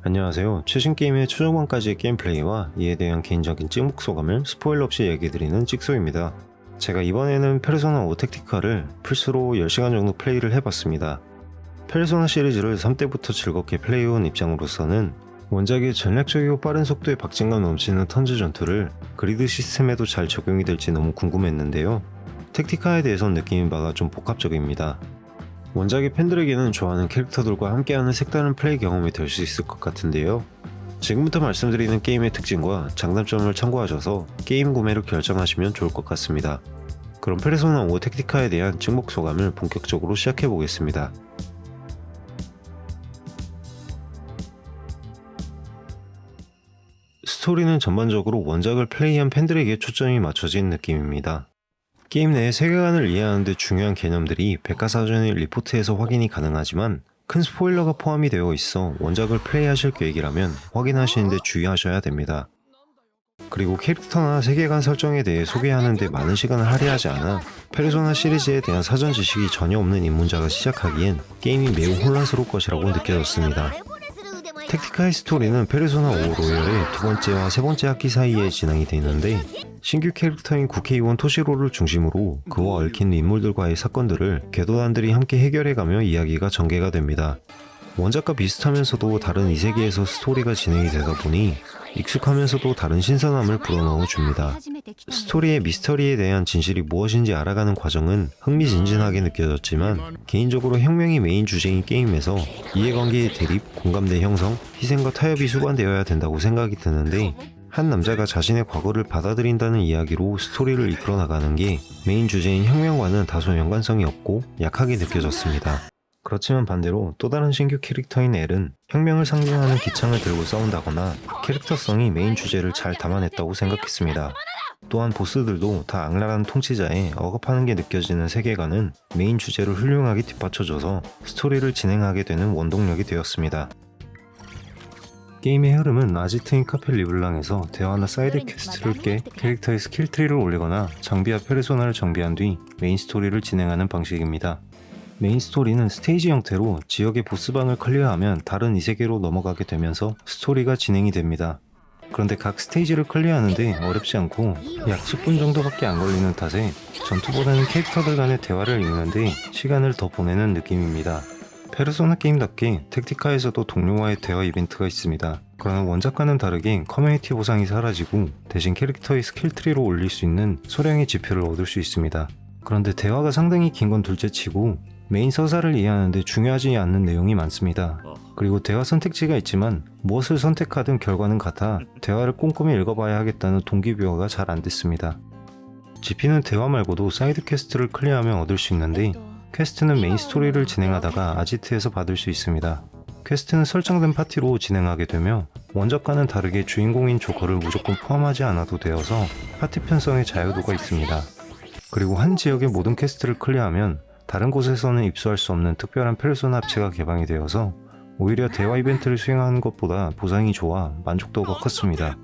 안녕하세요. 최신 게임의 최종판까지의 게임 플레이와 이에 대한 개인적인 찍목 소감을 스포일러 없이 얘기드리는 찍소입니다. 제가 이번에는 페르소나 5 택티카를 플스로 10시간 정도 플레이를 해봤습니다. 페르소나 시리즈를 3때부터 즐겁게 플레이해온 입장으로서는 원작의 전략적이고 빠른 속도에 박진감 넘치는 턴즈 전투를 그리드 시스템에도 잘 적용이 될지 너무 궁금했는데요. 택티카에 대해선 느끼는 바가 좀 복합적입니다. 원작의 팬들에게는 좋아하는 캐릭터들과 함께하는 색다른 플레이 경험이 될 수 있을 것 같은데요. 지금부터 말씀드리는 게임의 특징과 장단점을 참고하셔서 게임 구매를 결정하시면 좋을 것 같습니다. 그럼 페르소나 5 택티카에 대한 증목 소감을 본격적으로 시작해 보겠습니다. 스토리는 전반적으로 원작을 플레이한 팬들에게 초점이 맞춰진 느낌입니다. 게임 내의 세계관을 이해하는 데 중요한 개념들이 백과사전의 리포트에서 확인이 가능하지만 큰 스포일러가 포함이 되어 있어 원작을 플레이하실 계획이라면 확인하시는 데 주의하셔야 됩니다. 그리고 캐릭터나 세계관 설정에 대해 소개하는 데 많은 시간을 할애하지 않아 페르소나 시리즈에 대한 사전 지식이 전혀 없는 입문자가 시작하기엔 게임이 매우 혼란스러울 것이라고 느껴졌습니다. 택티카의 스토리는 페르소나 5 로열의 두 번째와 세 번째 학기 사이에 진행이 되는데 신규 캐릭터인 국회의원 토시로를 중심으로 그와 얽힌 인물들과의 사건들을 궤도단들이 함께 해결해가며 이야기가 전개가 됩니다. 원작과 비슷하면서도 다른 이 세계에서 스토리가 진행이 되다 보니 익숙하면서도 다른 신선함을 불어넣어 줍니다. 스토리의 미스터리에 대한 진실이 무엇인지 알아가는 과정은 흥미진진하게 느껴졌지만 개인적으로 혁명이 메인 주제인 게임에서 이해관계의 대립, 공감대 형성, 희생과 타협이 수반되어야 된다고 생각이 드는데 한 남자가 자신의 과거를 받아들인다는 이야기로 스토리를 이끌어 나가는 게 메인 주제인 혁명과는 다소 연관성이 없고 약하게 느껴졌습니다. 그렇지만 반대로 또 다른 신규 캐릭터인 엘은 혁명을 상징하는 기창을 들고 싸운다거나 캐릭터성이 메인 주제를 잘 담아냈다고 생각했습니다. 또한 보스들도 다 악랄한 통치자에 억압하는 게 느껴지는 세계관은 메인 주제를 훌륭하게 뒷받쳐줘서 스토리를 진행하게 되는 원동력이 되었습니다. 게임의 흐름은 아지트인 카페 리블랑에서 대화나 사이드 퀘스트를 깨 캐릭터의 스킬 트리를 올리거나 장비와 페르소나를 정비한 뒤 메인 스토리를 진행하는 방식입니다. 메인 스토리는 스테이지 형태로 지역의 보스방을 클리어하면 다른 이 세계로 넘어가게 되면서 스토리가 진행이 됩니다. 그런데 각 스테이지를 클리어하는데 어렵지 않고 약 10분 정도밖에 안 걸리는 탓에 전투보다는 캐릭터들 간의 대화를 읽는데 시간을 더 보내는 느낌입니다. 페르소나 게임답게 택티카에서도 동료와의 대화 이벤트가 있습니다. 그러나 원작과는 다르게 커뮤니티 보상이 사라지고 대신 캐릭터의 스킬 트리로 올릴 수 있는 소량의 지표를 얻을 수 있습니다. 그런데 대화가 상당히 긴 건 둘째치고 메인 서사를 이해하는데 중요하지 않는 내용이 많습니다. 그리고 대화 선택지가 있지만 무엇을 선택하든 결과는 같아 대화를 꼼꼼히 읽어봐야 하겠다는 동기부여가 잘 안 됐습니다. GP는 대화 말고도 사이드 퀘스트를 클리어하면 얻을 수 있는데 퀘스트는 메인 스토리를 진행하다가 아지트에서 받을 수 있습니다. 퀘스트는 설정된 파티로 진행하게 되며 원작과는 다르게 주인공인 조커를 무조건 포함하지 않아도 되어서 파티 편성의 자유도가 있습니다. 그리고 한 지역의 모든 퀘스트를 클리어하면 다른 곳에서는 입수할 수 없는 특별한 페르소나 합체가 개방이 되어서 오히려 대화 이벤트를 수행하는 것보다 보상이 좋아 만족도가 컸습니다.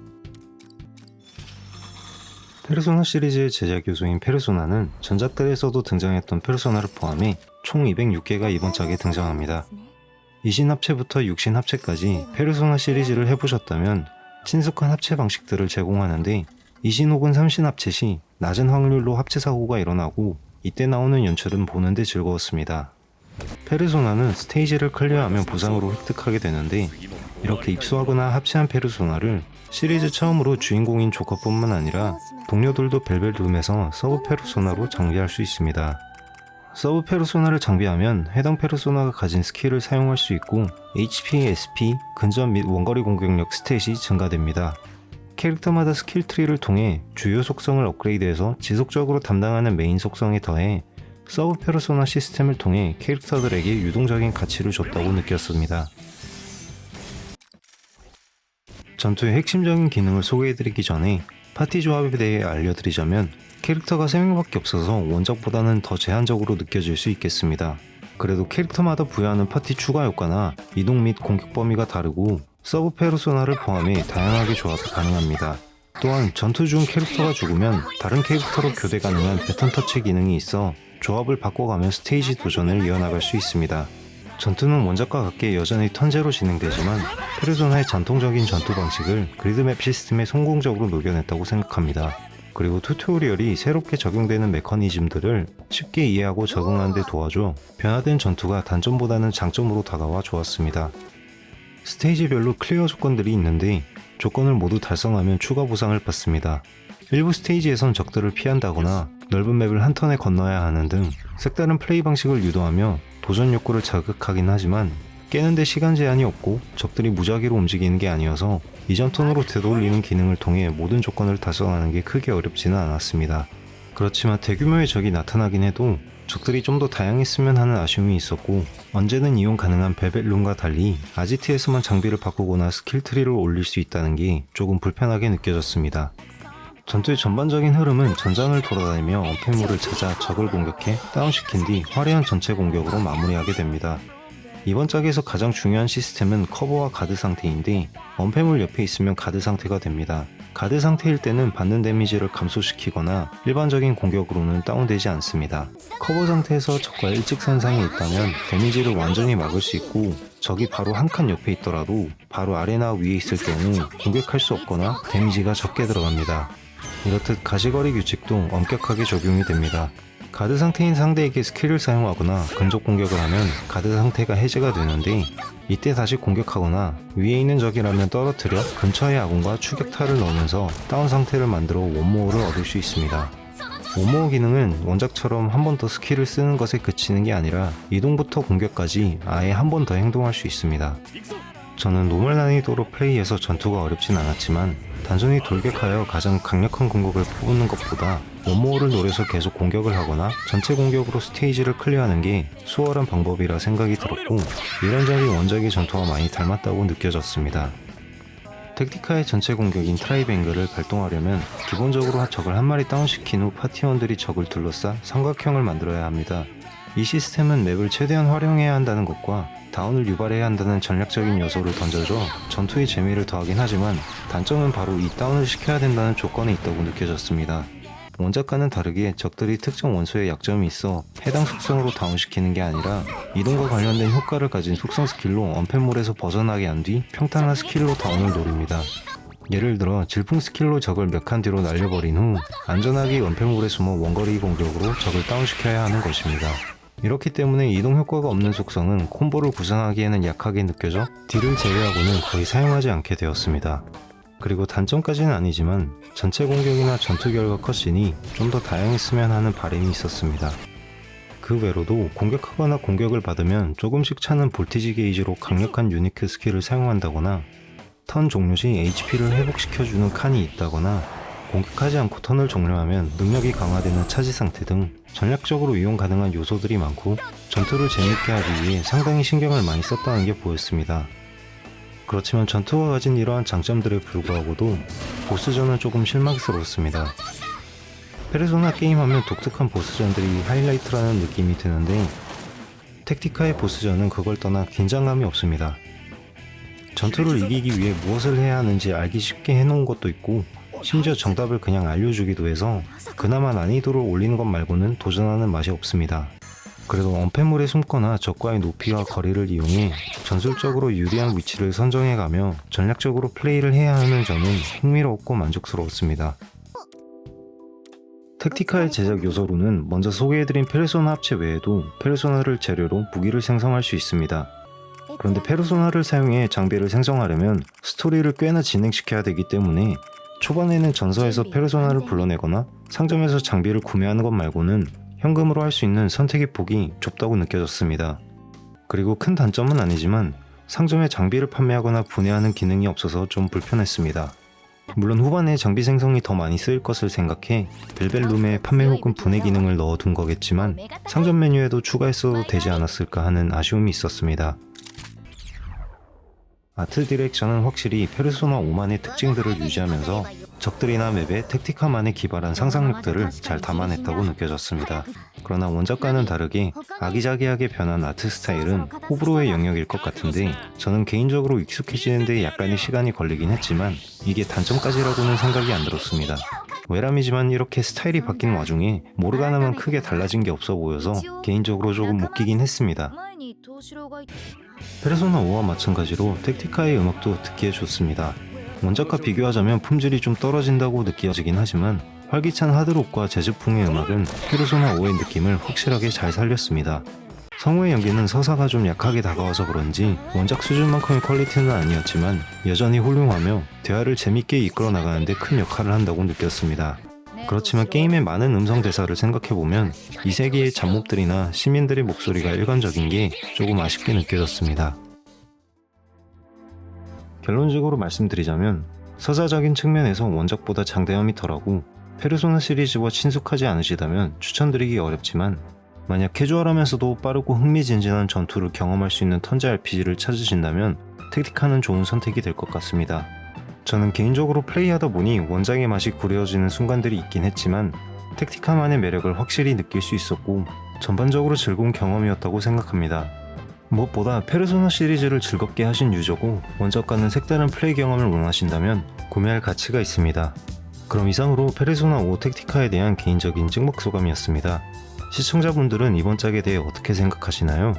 페르소나 시리즈의 제작 요소인 페르소나는 전작들에서도 등장했던 페르소나를 포함해 총 206개가 이번 작에 등장합니다. 이신 합체부터 육신 합체까지 페르소나 시리즈를 해보셨다면 친숙한 합체 방식들을 제공하는데 이신 혹은 삼신 합체 시 낮은 확률로 합체 사고가 일어나고 이때 나오는 연출은 보는데 즐거웠습니다. 페르소나는 스테이지를 클리어하면 보상으로 획득하게 되는데 이렇게 입수하거나 합체한 페르소나를 시리즈 처음으로 주인공인 조커뿐만 아니라 동료들도 벨벨룸에서 서브 페르소나로 장비할 수 있습니다. 서브 페르소나를 장비하면 해당 페르소나가 가진 스킬을 사용할 수 있고 HP, SP, 근접 및 원거리 공격력 스탯이 증가됩니다. 캐릭터마다 스킬 트리를 통해 주요 속성을 업그레이드해서 지속적으로 담당하는 메인 속성에 더해 서브 페르소나 시스템을 통해 캐릭터들에게 유동적인 가치를 줬다고 느꼈습니다. 전투의 핵심적인 기능을 소개해드리기 전에 파티 조합에 대해 알려드리자면 캐릭터가 3명밖에 없어서 원작보다는 더 제한적으로 느껴질 수 있겠습니다. 그래도 캐릭터마다 부여하는 파티 추가 효과나 이동 및 공격 범위가 다르고 서브 페르소나를 포함해 다양하게 조합이 가능합니다. 또한 전투 중 캐릭터가 죽으면 다른 캐릭터로 교대 가능한 패턴 터치 기능이 있어 조합을 바꿔가며 스테이지 도전을 이어나갈 수 있습니다. 전투는 원작과 같게 여전히 턴제로 진행되지만 페르소나의 전통적인 전투 방식을 그리드맵 시스템에 성공적으로 녹여냈다고 생각합니다. 그리고 튜토리얼이 새롭게 적용되는 메커니즘들을 쉽게 이해하고 적응하는 데 도와줘 변화된 전투가 단점보다는 장점으로 다가와 좋았습니다. 스테이지별로 클리어 조건들이 있는데 조건을 모두 달성하면 추가 보상을 받습니다. 일부 스테이지에선 적들을 피한다거나 넓은 맵을 한 턴에 건너야 하는 등 색다른 플레이 방식을 유도하며 도전 욕구를 자극하긴 하지만 깨는데 시간 제한이 없고 적들이 무작위로 움직이는 게 아니어서 이전 턴으로 되돌리는 기능을 통해 모든 조건을 달성하는 게 크게 어렵지는 않았습니다. 그렇지만 대규모의 적이 나타나긴 해도 적들이 좀 더 다양했으면 하는 아쉬움이 있었고 언제든 이용 가능한 벨벳룸과 달리 아지트에서만 장비를 바꾸거나 스킬 트리를 올릴 수 있다는 게 조금 불편하게 느껴졌습니다. 전투의 전반적인 흐름은 전장을 돌아다니며 언패물을 찾아 적을 공격해 다운시킨 뒤 화려한 전체 공격으로 마무리하게 됩니다. 이번 짝에서 가장 중요한 시스템은 커버와 가드 상태인데 언패물 옆에 있으면 가드 상태가 됩니다. 가드 상태일 때는 받는 데미지를 감소시키거나 일반적인 공격으로는 다운되지 않습니다. 커버 상태에서 적과 일직선상에 있다면 데미지를 완전히 막을 수 있고 적이 바로 한 칸 옆에 있더라도 바로 아래나 위에 있을 경우 공격할 수 없거나 데미지가 적게 들어갑니다. 이렇듯 가시거리 규칙도 엄격하게 적용이 됩니다. 가드 상태인 상대에게 스킬을 사용하거나 근접 공격을 하면 가드 상태가 해제가 되는데 이때 다시 공격하거나 위에 있는 적이라면 떨어뜨려 근처의 아군과 추격타를 넣으면서 다운 상태를 만들어 원모어를 얻을 수 있습니다. 원모어 기능은 원작처럼 한 번 더 스킬을 쓰는 것에 그치는 게 아니라 이동부터 공격까지 아예 한 번 더 행동할 수 있습니다. 저는 노멀 난이도로 플레이해서 전투가 어렵진 않았지만 단순히 돌격하여 가장 강력한 공격을 퍼붓는 것보다 원모어를 노려서 계속 공격을 하거나 전체 공격으로 스테이지를 클리어하는 게 수월한 방법이라 생각이 들었고 이런 점이 원작의 전투와 많이 닮았다고 느껴졌습니다. 택티카의 전체 공격인 트라이뱅글을 발동하려면 기본적으로 적을 한 마리 다운시킨 후 파티원들이 적을 둘러싸 삼각형을 만들어야 합니다. 이 시스템은 맵을 최대한 활용해야 한다는 것과 다운을 유발해야 한다는 전략적인 요소를 던져줘 전투의 재미를 더하긴 하지만 단점은 바로 이 다운을 시켜야 된다는 조건에 있다고 느껴졌습니다. 원작과는 다르게 적들이 특정 원소에 약점이 있어 해당 속성으로 다운시키는 게 아니라 이동과 관련된 효과를 가진 속성 스킬로 언패물에서 벗어나게 한 뒤 평탄한 스킬로 다운을 노립니다. 예를 들어 질풍 스킬로 적을 몇 칸 뒤로 날려버린 후 안전하게 원패물에 숨어 원거리 공격으로 적을 다운시켜야 하는 것입니다. 이렇기 때문에 이동 효과가 없는 속성은 콤보를 구성하기에는 약하게 느껴져 딜을 제외하고는 거의 사용하지 않게 되었습니다. 그리고 단점까지는 아니지만 전체 공격이나 전투 결과 컷신이 좀 더 다양했으면 하는 바람이 있었습니다. 그 외로도 공격하거나 공격을 받으면 조금씩 차는 볼티지 게이지로 강력한 유니크 스킬을 사용한다거나 턴 종료 시 HP를 회복시켜주는 칸이 있다거나 공격하지 않고 턴을 종료하면 능력이 강화되는 차지 상태 등 전략적으로 이용 가능한 요소들이 많고 전투를 재밌게 하기 위해 상당히 신경을 많이 썼다는 게 보였습니다. 그렇지만 전투가 가진 이러한 장점들에 불구하고도 보스전은 조금 실망스러웠습니다. 페르소나 게임하면 독특한 보스전들이 하이라이트라는 느낌이 드는데 택티카의 보스전은 그걸 떠나 긴장감이 없습니다. 전투를 이기기 위해 무엇을 해야 하는지 알기 쉽게 해놓은 것도 있고 심지어 정답을 그냥 알려주기도 해서 그나마 난이도를 올리는 것 말고는 도전하는 맛이 없습니다. 그래도 언패물에 숨거나 적과의 높이와 거리를 이용해 전술적으로 유리한 위치를 선정해가며 전략적으로 플레이를 해야 하는 점은 흥미롭고 만족스러웠습니다. 택티카의 제작 요소로는 먼저 소개해드린 페르소나 합체 외에도 페르소나를 재료로 무기를 생성할 수 있습니다. 그런데 페르소나를 사용해 장비를 생성하려면 스토리를 꽤나 진행시켜야 되기 때문에 초반에는 전서에서 페르소나를 불러내거나 상점에서 장비를 구매하는 것 말고는 현금으로 할 수 있는 선택의 폭이 좁다고 느껴졌습니다. 그리고 큰 단점은 아니지만 상점에 장비를 판매하거나 분해하는 기능이 없어서 좀 불편했습니다. 물론 후반에 장비 생성이 더 많이 쓰일 것을 생각해 벨벨룸에 판매 혹은 분해 기능을 넣어둔 거겠지만 상점 메뉴에도 추가했어도 되지 않았을까 하는 아쉬움이 있었습니다. 아트 디렉션은 확실히 페르소나 5만의 특징들을 유지하면서 적들이나 맵에 택티카만의 기발한 상상력들을 잘 담아냈다고 느껴졌습니다. 그러나 원작과는 다르게 아기자기하게 변한 아트 스타일은 호불호의 영역일 것 같은데 저는 개인적으로 익숙해지는데 약간의 시간이 걸리긴 했지만 이게 단점까지라고는 생각이 안 들었습니다. 외람이지만 이렇게 스타일이 바뀐 와중에 모르가나만 크게 달라진 게 없어 보여서 개인적으로 조금 웃기긴 했습니다. 페르소나 5와 마찬가지로 택티카의 음악도 듣기에 좋습니다. 원작과 비교하자면 품질이 좀 떨어진다고 느껴지긴 하지만 활기찬 하드록과 재즈풍의 음악은 페르소나 5의 느낌을 확실하게 잘 살렸습니다. 성우의 연기는 서사가 좀 약하게 다가와서 그런지 원작 수준만큼의 퀄리티는 아니었지만 여전히 훌륭하며 대화를 재밌게 이끌어 나가는데 큰 역할을 한다고 느꼈습니다. 그렇지만 게임의 많은 음성 대사를 생각해보면 이 세계의 잡몹들이나 시민들의 목소리가 일관적인 게 조금 아쉽게 느껴졌습니다. 결론적으로 말씀드리자면 서사적인 측면에서 원작보다 장대함이 덜하고 페르소나 시리즈와 친숙하지 않으시다면 추천드리기 어렵지만 만약 캐주얼하면서도 빠르고 흥미진진한 전투를 경험할 수 있는 턴제 RPG를 찾으신다면 택티카는 좋은 선택이 될 것 같습니다. 저는 개인적으로 플레이하다 보니 원작의 맛이 구려지는 순간들이 있긴 했지만 택티카만의 매력을 확실히 느낄 수 있었고 전반적으로 즐거운 경험이었다고 생각합니다. 무엇보다 페르소나 시리즈를 즐겁게 하신 유저고 원작과는 색다른 플레이 경험을 원하신다면 구매할 가치가 있습니다. 그럼 이상으로 페르소나 5 택티카에 대한 개인적인 찍먹 소감이었습니다. 시청자분들은 이번 짝에 대해 어떻게 생각하시나요?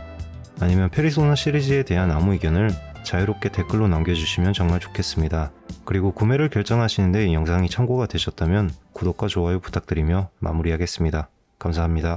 아니면 페르소나 시리즈에 대한 아무 의견을 자유롭게 댓글로 남겨주시면 정말 좋겠습니다. 그리고 구매를 결정하시는데 이 영상이 참고가 되셨다면 구독과 좋아요 부탁드리며 마무리하겠습니다. 감사합니다.